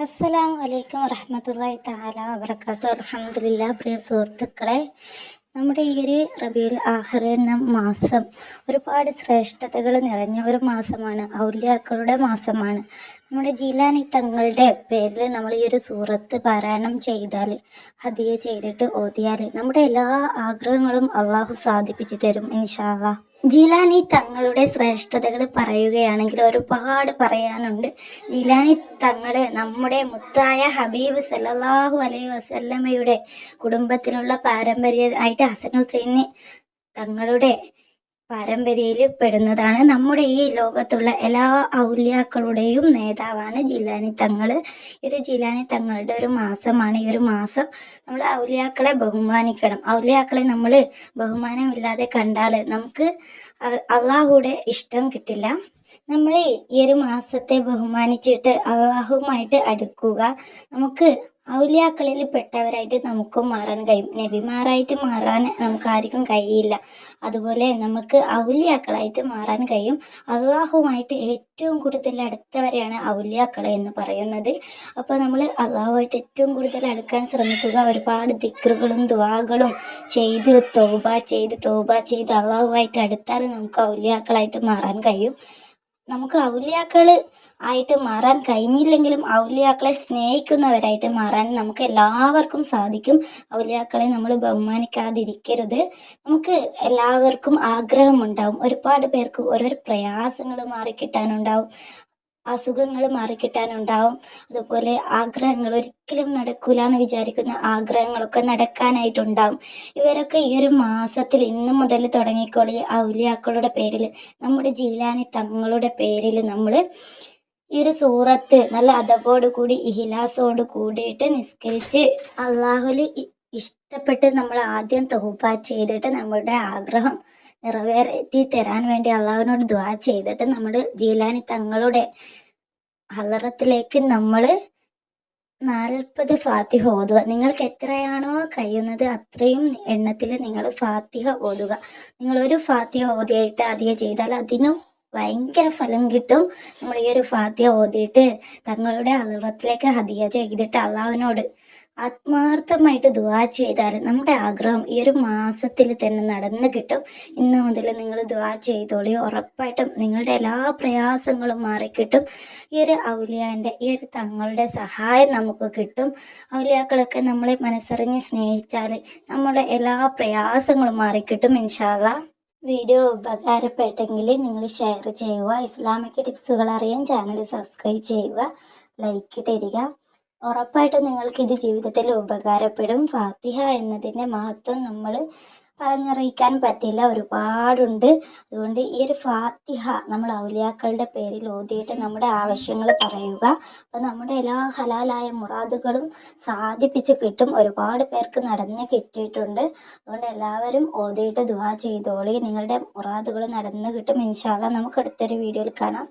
അസ്സലാമു വലൈക്കും വറഹമത്തല്ലാഹി താല വബറകാത്തു അലഹമില്ല പ്രിയ സുഹൃത്തുക്കളെ നമ്മുടെ ഈ ഒരു റബിയുൽ ആഹർ എന്ന മാസം ഒരുപാട് ശ്രേഷ്ഠതകൾ നിറഞ്ഞ ഒരു മാസമാണ് ഔല്യാക്കളുടെ മാസമാണ്. നമ്മുടെ ജീലാനി തങ്ങളുടെ പേരിൽ നമ്മൾ ഈ ഒരു സൂറത്ത് പാരായണം ചെയ്താൽ ഹതിയെ ചെയ്തിട്ട് ഓതിയാൽ നമ്മുടെ എല്ലാ ആഗ്രഹങ്ങളും അള്ളാഹു സാധിപ്പിച്ചു തരും ഇൻഷാല്ലാ ജിലാനി തങ്ങളുടെ ശ്രേഷ്ഠതകൾ പറയുകയാണെങ്കിൽ ഒരുപാട് പറയാനുണ്ട്. ജിലാനി തങ്ങൾ നമ്മുടെ മുത്തായ ഹബീബ് സല്ലല്ലാഹു അലൈഹി വസല്ലമ്മയുടെ കുടുംബത്തിലുള്ള പാരമ്പര്യമായിട്ട് ഹസൻ ഹുസൈന് തങ്ങളുടെ പാരമ്പര്യയിൽ പെടുന്നതാണ്. നമ്മുടെ ഈ ലോകത്തുള്ള എല്ലാ ഔല്യാക്കളുടെയും നേതാവാണ് ജിലാനി തങ്ങൾ ഒരു ജിലാനി തങ്ങളുടെ ഒരു മാസമാണ്. ഈ ഒരു മാസം നമ്മൾ ഔല്യാക്കളെ ബഹുമാനിക്കണം. ഔല്യാക്കളെ നമ്മൾ ബഹുമാനമില്ലാതെ കണ്ടാൽ നമുക്ക് അള്ളാഹുടെ ഇഷ്ടം കിട്ടില്ല. നമ്മൾ ഈ ഒരു മാസത്തെ ബഹുമാനിച്ചിട്ട് അള്ളാഹുമായിട്ട് അടുക്കുക. നമുക്ക് ഔലിയാക്കളിൽ പെട്ടവരായിട്ട് നമുക്കും മാറാൻ കഴിയും. നബിമാരായിട്ട് മാറാൻ നമുക്ക് ആർക്കും കഴിയില്ല. അതുപോലെ നമുക്ക് ഔലിയാക്കളായിട്ട് മാറാൻ കഴിയും. അള്ളാഹുമായിട്ട് ഏറ്റവും കൂടുതൽ അടുത്തവരെയാണ് ഔലിയാക്കൾ എന്ന് പറയുന്നത്. അപ്പോൾ നമ്മൾ അള്ളാഹുമായിട്ട് ഏറ്റവും കൂടുതൽ അടുക്കാൻ ശ്രമിക്കുക. ഒരുപാട് ദിക്റുകളും ദുവാകളും ചെയ്ത് തോബ ചെയ്ത് തോബ ചെയ്ത് അള്ളാഹുമായിട്ട് അടുത്താൽ നമുക്ക് ഔലിയാക്കളായിട്ട് മാറാൻ കഴിയും. നമുക്ക് ഔലിയാക്കൾ ആയിട്ട് മാറാൻ കഴിഞ്ഞില്ലെങ്കിലും ഔലിയാക്കളെ സ്നേഹിക്കുന്നവരായിട്ട് മാറാൻ നമുക്ക് എല്ലാവർക്കും സാധിക്കും. ഔലിയാക്കളെ നമ്മൾ ബഹുമാനിക്കാതിരിക്കരുത്. നമുക്ക് എല്ലാവർക്കും ആഗ്രഹമുണ്ടാവും. ഒരുപാട് പേർക്ക് ഓരോരോ പ്രയാസങ്ങൾ മാറിക്കിട്ടാനുണ്ടാവും. അസുഖങ്ങൾ മാറിക്കിട്ടാനുണ്ടാവും. അതുപോലെ ആഗ്രഹങ്ങൾ ഒരിക്കലും നടക്കൂല എന്ന് വിചാരിക്കുന്ന ആഗ്രഹങ്ങളൊക്കെ നടക്കാനായിട്ടുണ്ടാവും. ഇവരൊക്കെ ഈ ഒരു മാസത്തിൽ ഇന്ന് മുതൽ തുടങ്ങിക്കോളി. ഔലിയാക്കളുടെ പേരിൽ നമ്മുടെ ജീലാനി തങ്ങളുടെ പേരിൽ നമ്മൾ ഈ ഒരു സൂറത്ത് നല്ല അതപോട് കൂടി ഇഹിലാസോട് കൂടിയിട്ട് നിസ്കരിച്ച് അള്ളാഹുൽ ഇഷ്ടപ്പെട്ട് നമ്മൾ ആദ്യം തൗബ ചെയ്തിട്ട് നമ്മുടെ ആഗ്രഹം നിറവേറ്റി തരാൻ വേണ്ടി അള്ളാഹുവിനോട് ദ്വാ ചെയ്തിട്ട് നമ്മൾ ജീലാനി തങ്ങളുടെ ഹലറത്തിലേക്ക് നമ്മൾ നാൽപ്പത് ഫാത്തിഹ ഓതുക. നിങ്ങൾക്ക് എത്രയാണോ കഴിയുന്നത് അത്രയും എണ്ണത്തിൽ നിങ്ങൾ ഫാത്തിഹ ഓതുക. നിങ്ങൾ ഒരു ഫാത്തിഹ ഓതിയായിട്ട് അധികം ചെയ്താൽ അതിനും ഭയങ്കര ഫലം കിട്ടും. നമ്മൾ ഈ ഒരു ഫാത്തിഹ ഓതിയിട്ട് തങ്ങളുടെ ഹലറത്തിലേക്ക് ഹതിയ ചെയ്തിട്ട് അള്ളാഹുവിനോട് ആത്മാർത്ഥമായിട്ട് ദുവാ ചെയ്താൽ നമ്മുടെ ആഗ്രഹം ഈ ഒരു മാസത്തിൽ തന്നെ നടന്നു കിട്ടും. ഇന്ന് മുതൽ നിങ്ങൾ ദുവാ ചെയ്തോളി. ഉറപ്പായിട്ടും നിങ്ങളുടെ എല്ലാ പ്രയാസങ്ങളും മാറിക്കിട്ടും. ഈ ഒരു ഔലിയാന്റെ ഈ ഒരു തങ്ങളുടെ സഹായം നമുക്ക് കിട്ടും. ഔലിയാക്കളൊക്കെ നമ്മളെ മനസ്സറിഞ്ഞ് സ്നേഹിച്ചാൽ നമ്മുടെ എല്ലാ പ്രയാസങ്ങളും മാറിക്കിട്ടും ഇൻഷാല്ല വീഡിയോ ഉപകാരപ്പെട്ടെങ്കിൽ നിങ്ങൾ ഷെയർ ചെയ്യുക. ഇസ്ലാമിക് ടിപ്സുകൾ അറിയാൻ ചാനൽ സബ്സ്ക്രൈബ് ചെയ്യുക. ലൈക്ക് തരിക. ഉറപ്പായിട്ടും നിങ്ങൾക്ക് ഇത് ജീവിതത്തിൽ ഉപകാരപ്പെടും. ഫാത്തിഹ എന്നതിന്റെ മഹത്വം നമ്മൾ പറഞ്ഞറിയിക്കാൻ പറ്റില്ല. ഒരുപാടുണ്ട്. അതുകൊണ്ട് ഈ ഒരു ഫാത്തിഹ നമ്മൾ ഔലിയാക്കളുടെ പേരിൽ ഓതിയിട്ട് നമ്മുടെ ആവശ്യങ്ങൾ പറയുക. അപ്പം നമ്മുടെ എല്ലാ ഹലാലായ മുറാദുകളും സാധിപ്പിച്ച് കിട്ടും. ഒരുപാട് പേർക്ക് നടന്ന് കിട്ടിയിട്ടുണ്ട്. അതുകൊണ്ട് എല്ലാവരും ഓതിയിട്ട് ദുവാ ചെയ്തോളി. നിങ്ങളുടെ മുറാദുകൾ നടന്ന് കിട്ടും. ഇൻഷാല്ല നമുക്ക് അടുത്തൊരു വീഡിയോയിൽ കാണാം.